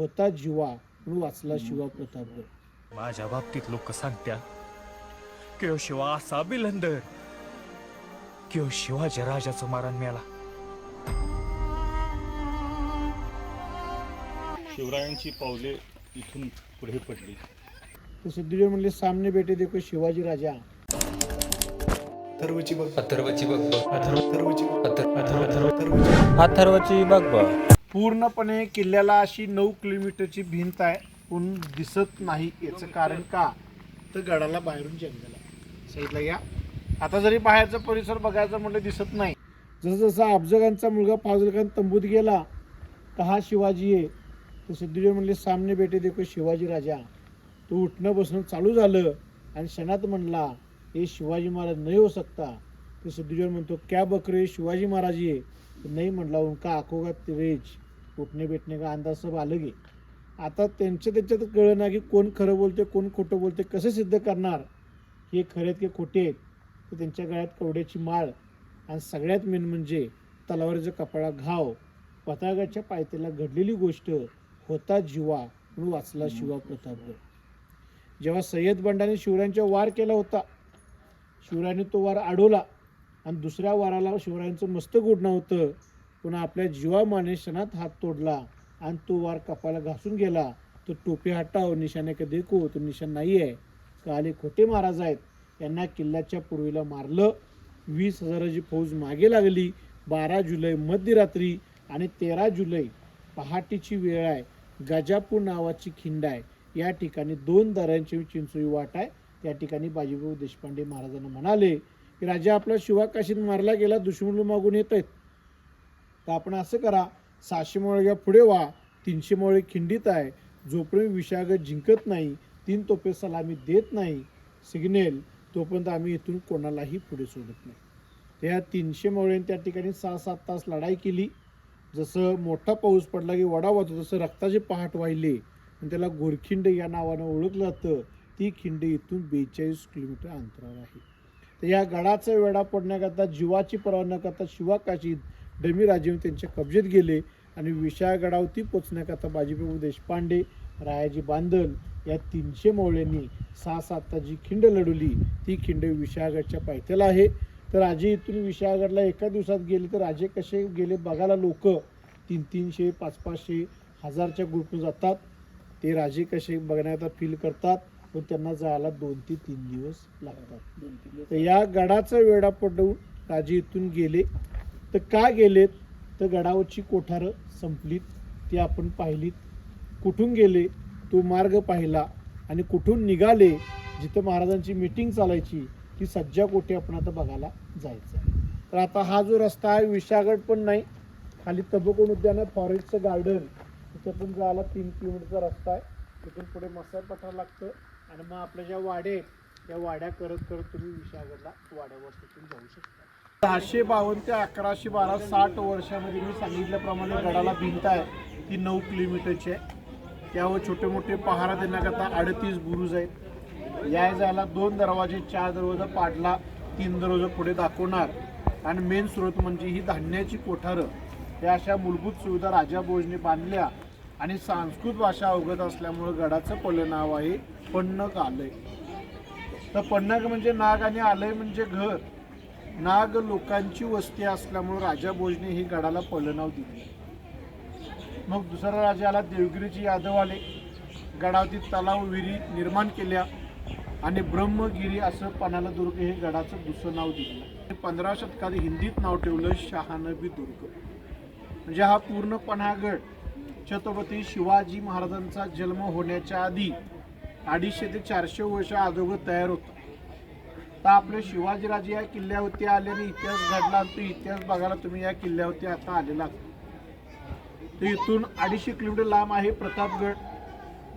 होता जिवा म्हणून वाचला शिवा प्रतापगड माझ्या बाबतीत लोक सांगत्या किंवा शिवा असा बिलंदर किंवा शिवाजी राजाचं मारण मिळाला शिवरायांची पावले इथून पुढे पडली. तर सिद्धीदेव म्हणले सामने बेटे देखो शिवाजी राजा. अथर्वची बघ. अथर्वची बघ. बघ अथर्वची अथर्व अथर्व अथर्व अथर्वची बघ बघ. पूर्णपणे किल्ल्याला अशी नऊ किलोमीटरची भिंत आहे. पण दिसत नाही याचं कारण का? तर गडाला बाहेरून जंगल आहे. साईडला या. आता जरी बाहेरचा परिसर बघायचा म्हटलं दिसत नाही. जसं जसा अफजगांचा मुलगा फाजलखान तंबूत गेला तर हा शिवाजी आहे तर सिद्धूजी म्हणले सामने बेटे देखो शिवाजी राजा. तो उठणं बसणं चालू झालं आणि क्षणात म्हणला हे शिवाजी महाराज नाही हो सकता तर सिद्धूजी म्हणतो क्या बकरे शिवाजी महाराज ये. नाही म्हणला उनका आखोगा का तेज? उठणे भेटणे का अंदाज सब अलग की. आता त्यांच्या त्यांच्यात कळलं ना की कोण खरं बोलते कोण खोटं बोलते कसं सिद्ध करणार. हे खरे आहेत की खोटे आहेत तर त्यांच्या गळ्यात कवड्याची माळ. आणि सगळ्यात मेन म्हणजे तलावारीचा कपाळा घाव. पताकाच्या पायथ्याला घडलेली गोष्ट होता जिवा म्हणून वाचला शिवा प्रतापगड जेव्हा सय्यद बंडाने शिवरायांचा वार केला होता शिवरायांनी तो वार अडवला. आणि दुसऱ्या वाराला शिवरायांचं मस्तक उडणं होतं. पुन्हा आपल्या जीवामाने क्षणात हात तोडला आणि तो वार कपाला घासून गेला. तो टोपी हटाव निशाने का देखो तो निशाण नाही आहे काले खोटे महाराज आहेत. यांना किल्ल्याच्या पूर्वीला मारलं. वीस हजाराची फौज मागे लागली. बारा जुलै मध्यरात्री आणि तेरा जुलै पहाटेची वेळ आहे. गजापूर नावाची खिंड आहे. या ठिकाणी दोन दऱ्यांची चिंचोळी वाट आहे. त्या ठिकाणी बाजीभाऊ देशपांडे महाराजांना म्हणाले की राजा आपला शिवाकाशीत मारला गेला. दुश्मन मागून येत आहेत तर आपण असं करा सहाशे मोळ्या पुढे व्हा. तीनशे मोळे खिंडीत आहे. जोपर्यंत विशागत जिंकत नाही तीन तोपे सलामी देत नाही सिग्नेल तोपर्यंत आम्ही इथून कोणालाही पुढे सोडत नाही. त्या तीनशे मोळ्यांनी त्या ठिकाणी सहा सात तास लढाई केली. जसं मोठा पाऊस पडला की वडा वाहतो तसं रक्ताचे पहाट वाहिले. आणि त्याला गोरखिंड या नावानं ओळखलं जातं. ती खिंड इथून बेचाळीस किलोमीटर अंतरावर आहे. तर या गडाचा वेढा पडण्याकरता जीवाची पर्वा न करता शिवाकाशीत डमी राजे त्यांच्या कब्जेत गेले आणि विशाळगडावरती पोचण्याकरता बाजीप्रभू देशपांडे रायाजी बांदल या तीनशे मौल्यांनी सहा सात जी खिंड लढवली ती खिंड विशाळगडच्या पायथ्याला आहे. तर राजे इथून विशाळगडला एका दिवसात गेले तर राजे कसे गेले बघायला लोक? तीन तीनशे पाच पाचशे हजारच्या ग्रुपनं जातात. ते राजे कसे बघण्याचा फील करतात? पण त्यांना जायला दोन ते तीन दिवस लागतात. तर या गडाचा वेढा पडवून राजे इथून गेले. तर का गेलेत? तर गडावरची कोठारं संपलीत ती आपण पाहिलीत. कुठून गेले? तो मार्ग पाहिला आणि कुठून निघाले? जिथं महाराजांची मीटिंग चालायची ती सज्जा कोठे आपण आता बघायला जायचं आहे. तर आता हा जो रस्ता आहे विशागड पण नाही खाली तबकोण उद्यान आहे फॉरेस्टचं गार्डन तिथं जायला तीन किलोमीटरचा रस्ता आहे. तिथून पुढे मसाई पठार लागतं आणि मग आपल्या ज्या वाड्या आहेत त्या वाड्या करत करत तुम्ही विशागडला वाड्यावर तिथून जाऊ शकता. सहाशे बावन्न ते अकराशे बारा साठ वर्षामध्ये मी सांगितल्याप्रमाणे गडाला भिंत आहे. ती नऊ किलोमीटरची आहे. त्यावर छोटे मोठे पहारा देण्याकरता अडतीस गुरुज आहेत. या जायला दोन दरवाजे चार दरवाजा पाडला तीन दरवाजा पुढे दाखवणार. आणि मेन स्रोत म्हणजे ही धान्याची कोठारं. या अशा मूलभूत सुविधा राजा भोजने बांधल्या आणि संस्कृत भाषा अवगत असल्यामुळं गडाचं पहिलं नाव आहे पन्नक आलय. तर पन्नक म्हणजे नाग आणि आलय म्हणजे घर. नाग लोकांची वस्ती असल्यामुळं राजा भोजने ही गडाला पहिलं नाव दिले. मग दुसरा राजा आला देवगिरीचे यादव आले. गडावती तलाव विहिरी निर्माण केल्या आणि ब्रह्मगिरी असं पणाला दुर्ग हे गडाचं दुसरं नाव दिलं. पंधरा शतकात हिंदीत नाव ठेवलं शहानबी दुर्ग. म्हणजे हा पूर्ण पन्हागड छत्रपती शिवाजी महाराजांचा जन्म होण्याच्या आधी अडीचशे ते चारशे वर्ष अगोदर तयार होता. तर आपले शिवाजीराजे या किल्ल्यावरती आले आणि इतिहास घडला आणि तो इतिहास बघायला तुम्ही या किल्ल्यावरती आता आलेला तर इथून अडीचशे किलोमीटर लांब आहे प्रतापगड.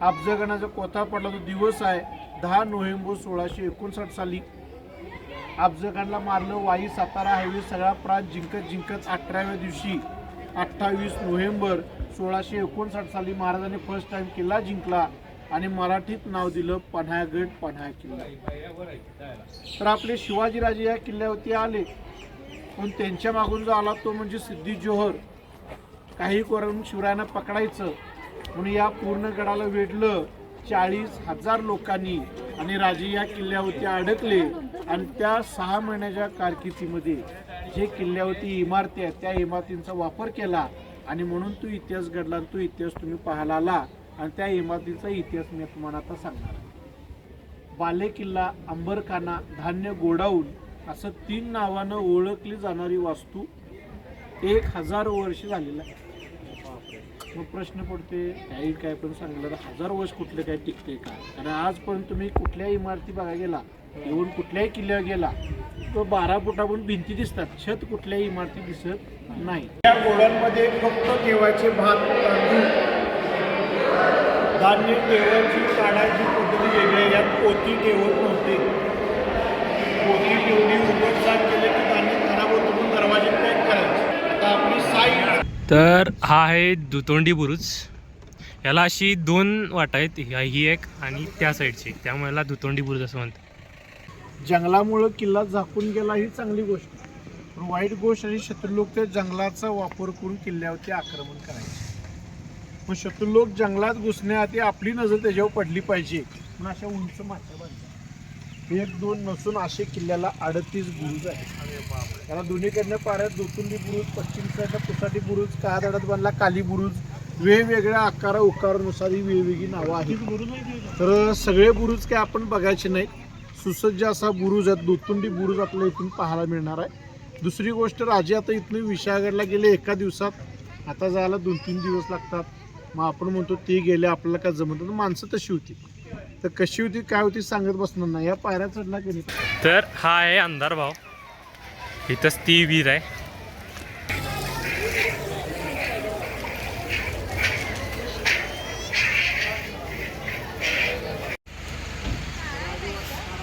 अफजगणाचा कोथा पडला तो दिवस आहे दहा नोव्हेंबर सोळाशे एकोणसाठ साली. अफजगणला मारलं वाई सातारा हायवे सगळा प्रांत जिंकत जिंकत अठराव्या दिवशी अठ्ठावीस नोव्हेंबर सोळाशे एकोणसाठ साली महाराजांनी फर्स्ट टाइम किल्ला जिंकला. आणि मराठीत नाव दिलं पन्हाळगड पन्हा किल्ला. तर आपले शिवाजीराजे या किल्ल्यावरती आले. पण त्यांच्या मागून जो आला तो म्हणजे सिद्धी जोहर. काही करून शिवरायांना पकडायचं. म्हणून या पूर्ण गडाला वेढलं. चाळीस हजार लोकांनी आणि राजे या किल्ल्यावरती अडकले. आणि त्या सहा महिन्याच्या कारकिर्दीमध्ये जे किल्ल्यावरती इमारती आहेत त्या इमारतींचा वापर केला. आणि म्हणून तो इतिहास घडला आणि तो इतिहास तुम्ही पाहायला आला. आणि त्या इमारतीचा इतिहास मी तुम्हाला आता सांगणार आहे. बालेकिल्ला अंबरखाना धान्य गोडाऊन असं तीन नावानं ओळखली जाणारी वास्तू एक हजार वर्ष झालेलं आहे. मग प्रश्न पडते काही काय पण सांगितलं तर हजार वर्ष कुठले काय टिकते का? कारण आजपर्यंत तुम्ही कुठल्याही इमारती बघायला गेला येऊन कुठल्याही किल्ल्यावर गेला तो बारा फुटावरून भिंती दिसतात. छत कुठल्याही इमारती दिसत नाही. त्या गोडांमध्ये फक्त देवाचे भात धान्य ठेवायची काढायची पद्धती वेगळी आहे. यात पोती ठेवत नव्हते. पोती ठेवली साफ केले की धान्य खराब होतं म्हणून दरवाजे पॅक करायचे. आता आपली साईड तर हा आहे दुतोंडी बुरुज. याला अशी दोन वाटा आहेत. ह्या- ही एक आणि त्या साईडची. त्यामुळे याला दुतोंडी बुरुज असं म्हणतात. जंगलामुळं किल्ला झाकून गेला ही चांगली गोष्ट. पण वाईट गोष्ट आणि शत्रू लोक त्या जंगलाचा वापर करून किल्ल्यावरती आक्रमण करायचे. मग शत्रू लोक जंगलात घुसण्याआधी आपली नजर त्याच्यावर पडली पाहिजे. म्हणून अशा उंच माथ्या बांधल्या. एक दोन नसून असे किल्ल्याला अडतीस बुरुज आहेत. त्याला दोन्हीकडनं पाऱ्यात दोतुंडी बुरुज पश्चिम साईडला पुसाटी बुरुज काळा दडात बांधला काली बुरुज. वेगवेगळ्या आकारा उकारानुसार ही वेगवेगळी नावं आहेत. तर सगळे बुरुज काय आपण बघायचे नाही सुसज्ज असा बुरुज आहे. दोतुंडी बुरुज आपल्याला इथून पाहायला मिळणार आहे. दुसरी गोष्ट राजे आता इथून विशाळगडला गेले एका दिवसात. आता जायला दोन तीन दिवस लागतात. मग आपण म्हणतो ती गेले आपल्याला काय जमत माणसं तशी होती. तर कशी होती काय होती सांगत बसणार नाही. या पायऱ्या चढला की नाही? तर हा आहे अंधार भाव. इथंच ती विहीर आहे.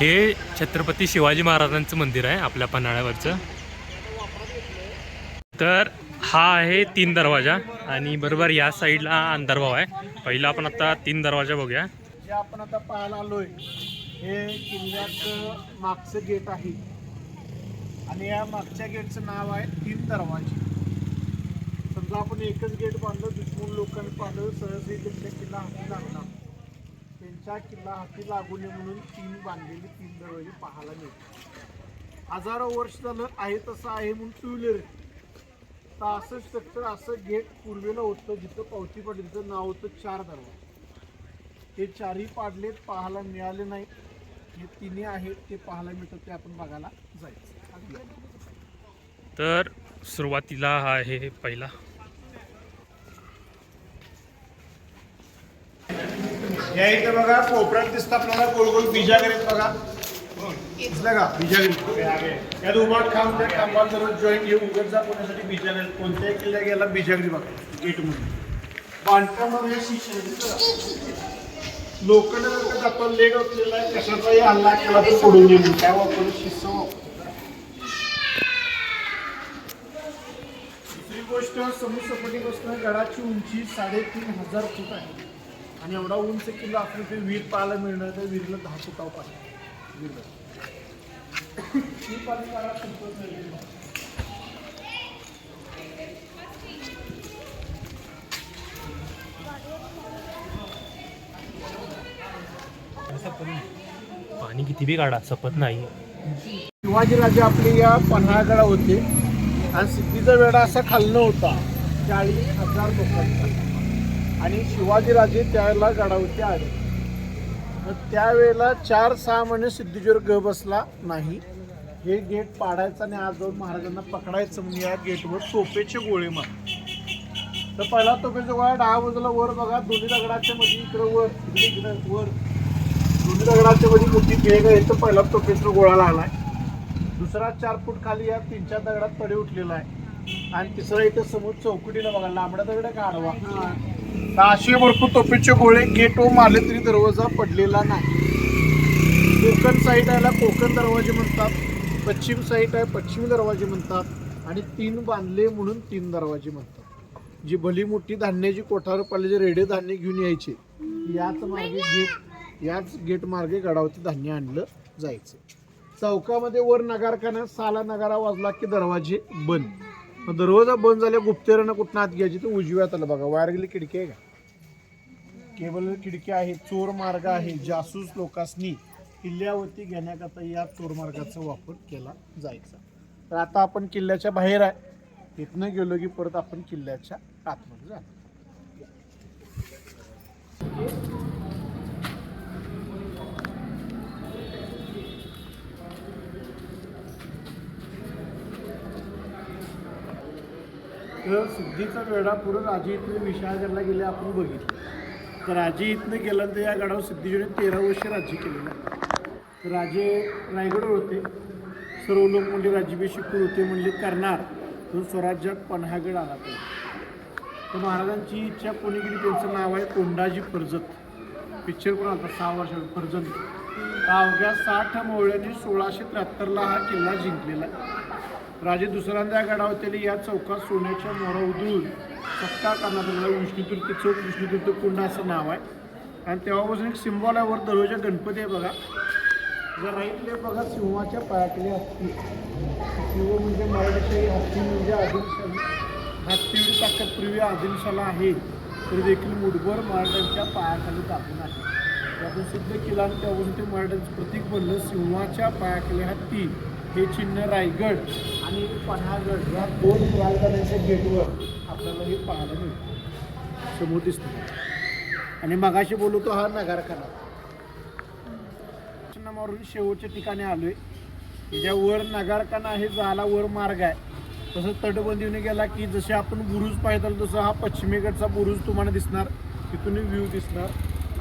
हे छत्रपती शिवाजी महाराजांचं मंदिर आहे आपल्या पन्हाळ्यावरचं. तर हा आहे तीन दरवाजा. आणि बरोबर या साईडला अंधारभाव आहे. पहिला आपण आता तीन दरवाजा बघूया. जे आपण आता पाहायला आलोय हे किल्ल्याचं मागचं गेट आहे. आणि या मागच्या गेटचं नाव आहे तीन दरवाजे. समजा आपण एकच गेट बांधलं दुसरून लोकांनी पाहिलं सहजही त्यांच्या किल्ला हाती लागला. त्यांच्या किल्ला हाती लागू नये म्हणून तीन बांधलेली तीन दरवाजे पाहायला मिळते हजारो वर्ष झालं आहे तसं आहे म्हणून टू व्हीलर तर असं स्ट्रक्चर असं गेट पूर्वेला होतं जिथं पावती पडली तिथं नाव होतं चार दरवाजे. हे चारही पाडलेत पाहायला मिळाले नाही. हे तिन्ही आहेत ते पाहायला मिळतात ते आपण बघायला जायचं. तर सुरुवातीला हा आहे पहिला. या इथे बघा कोपऱ्यात दिसतं आपल्याला गोल गोल बिजागरी बघा. बघा का? बिजागरी यात उभा खांब त्या खांबाला जर जॉईन हे उघड जाण्यासाठी बिजागरी कोणत्याही किल्ल्या गेला बिजागरी बघा. गेट बांधकामावर बांधकामामध्ये शिक्षण लोकांना जर का आपण लेट असलेला आहे कशाचाही हल्ला केला तर सोडून गेली काय वापरून शिस्त दुसरी गोष्ट समुद्रसपाटीपासून गडाची उंची साडेतीन हजार फूट आहे. आणि एवढा उंच किल्ला असलं ते वीर पाहायला मिळणार तर वीरला दहा फुटाव पाहिजे विहीर पाणी किती बी काढा सपत नाही. शिवाजीराजे आपले या पन्हाळगडा होते. आणि सिद्धीचा वेढा असा खालनं होता चाळीस हजार लोकांचा. आणि शिवाजीराजे त्यावेळेला गडावरती आले. मग त्यावेळेला चार सहा महिने सिद्धेश्वर ग बसला नाही. हे गेट पाडायचं आणि आज जाऊन महाराजांना पकडायचं म्हणजे या गेटवर टोपेचे गोळे मार. तर पहिला टोपेचा गोळा डाव्या बाजूला वर बघा दोन्ही दगडाच्या मध्ये इकडं वर इकडे इकडं वर. दोन्ही दगडाच्या मध्ये मोठी भेग आहे तर पहिला टोपेचा गोळा लागलाय. दुसरा चार फूट खाली या तीन चार दगडात तडे उठलेला आहे. आणि तिसरा इथं समोर चौकटीला बघा लांबडा दगड का असे भरपूर तोफेचे गोळे गेट व मारले तरी दरवाजा पडलेला नाही. कोकण साईड आहे कोकण दरवाजे म्हणतात पश्चिम साईड आहे पश्चिम दरवाजे म्हणतात आणि तीन बांधले म्हणून तीन दरवाजे म्हणतात. जी भली मोठी धान्याची कोठार पडले जे रेडे धान्य घेऊन यायचे याच मार्गे गेट याच गेट मार्गे गडावरती धान्य आणलं जायचं. चौकामध्ये वर नगारखाना साला नगारा वाजला की दरवाजे बंद. मग दरवाजा बंद झाल्या गुप्तेरानं कुठं आत घ्यायची? तर उजव्यात आलं बघा. वायर गेली खिडकी आहे का? केबल खिडकी आहे चोर मार्ग आहे. जासूस लोकांनी किल्ल्यावरती घेण्याकरता या चोर मार्गाचा वापर केला जायचा. तर आता आपण किल्ल्याच्या बाहेर आहे. इथनं गेलो की परत आपण किल्ल्याच्या आतमध्ये जाणार. तर सिद्धीचा वेढा पुढं राजे इथनं विशाळगडला गेले आपण बघितलं. तर राजे इथनं गेल्यानंतर या गडावर सिद्धीजीने तेरा वर्ष राज्य केलेलं आहे. तर राजे रायगडवर होते सर्व लोक म्हणजे राज्याभिषेक होते म्हणजे करणार तो स्वराज्यात पन्हागड आला तो. तर महाराजांची इच्छा कोणी गेली त्यांचं नाव आहे कोंडाजी फर्जत. पिक्चर पण आता सहा वर्षात फर्जंत. अवघ्या साठ मोहळ्यांनी सोळाशे त्र्याहत्तरला हा किल्ला जिंकलेला आहे. राजे दुसऱ्यांदा गडावतेली या चौकात सोन्याच्या मोरा उधळून सत्ता करण्यात आलेला विष्णुतीर्थ चौक विष्णुतीर्थ कुंड असं नाव आहे. आणि तेव्हापासून एक सिम्बॉल आहे वर दरवाजा गणपती आहे बघा. जर राईटले बघा सिंहाच्या पायातले हत्ती. सिंह म्हणजे मराठीशाही हत्ती म्हणजे आदिलशाही. हत्तीवरी ताकद पूर्वी आदिलशाला आहे तरी देखील मुठभर मराठ्यांच्या पायाखाली दाखवून आहे. त्यातून सिद्ध केला आणि त्यावरून ते मराठ्यांचं प्रतीक बनलं सिंहाच्या पायाखाली हत्ती. हे चिन्ह रायगड आणि पन्हागड या दोन राजधान्यांच्या गेटवर आपल्याला हे पाहायला मिळतं. समोर दिसतं. आणि मगाशी बोलतो हा नगारखाना मारून शेवटच्या ठिकाणी आलोय. ज्या वर नगारखाना हे जायला वर मार्ग आहे तसं तटबंदीने गेला की जसे आपण बुरुज पाहिजे तसं हा पश्चिमेकडचा बुरुज तुम्हाला दिसणार. तिथून व्ह्यू दिसणार.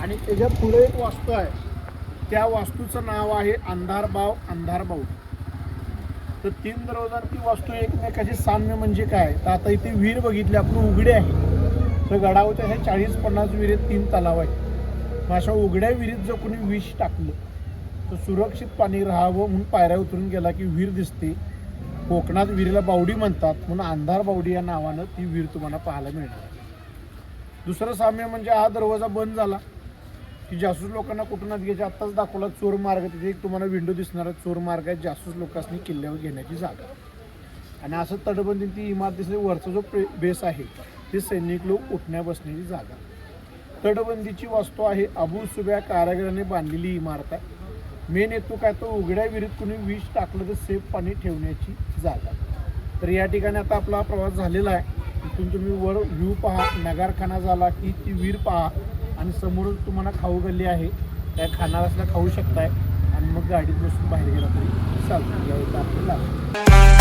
आणि त्याच्या पुढे एक वास्तू आहे. त्या वास्तूचं नाव आहे अंधारबाव अंधारबाऊ तर तीन दरवाजांची वास्तू एकमेकाशी साम्य म्हणजे काय? तर आता इथे विहीर बघितली आपण उघडे आहे. तर गडावच्या ह्या चाळीस पन्नास विहिरीत तीन तलाव आहेत. मग अशा उघड्या विहिरीत जर कोणी विष टाकलं तर सुरक्षित पाणी राहावं म्हणून पायऱ्या उतरून गेला की विहीर दिसते. कोकणात विहिरीला बावडी म्हणतात म्हणून अंधार बावडी या नावानं ती विहीर तुम्हाला पाहायला मिळणार दुसरं साम्य म्हणजे हा दरवाजा बंद झाला. की जासूस लोकांना कुठून घ्यायचे? आत्ताच दाखवला चोर मार्ग. तिथे एक तुम्हाला विंडो दिसणार आहे. चोर मार्ग आहे. जासूस लोकांनी किल्ल्यावर घेण्याची जागा. आणि असं तटबंदी ती इमारत वरचा जो बेस आहे ते सैनिक लोक उठण्या बसण्याची जागा. तटबंदीची वास्तू आहे अबू सुब्या कारागिराने बांधलेली इमारत आहे. मेन हेतू काय? तो उघड्या विहिरीत कुणी विष टाकलं तर सेफ पाणी ठेवण्याची जागा. तर या ठिकाणी आता आपला प्रवास झालेला आहे. इथून तुम्ही वर व्ह्यू पहा. नगारखाना झाला की ती विहीर पहा. आणि समोरच तुम्हाला खाऊ गल्ली आहे. त्या खाणार असल्या खाऊ शकताय. आणि मग गाडीत बसून बाहेर गेला तरी चालतं. या आपल्याला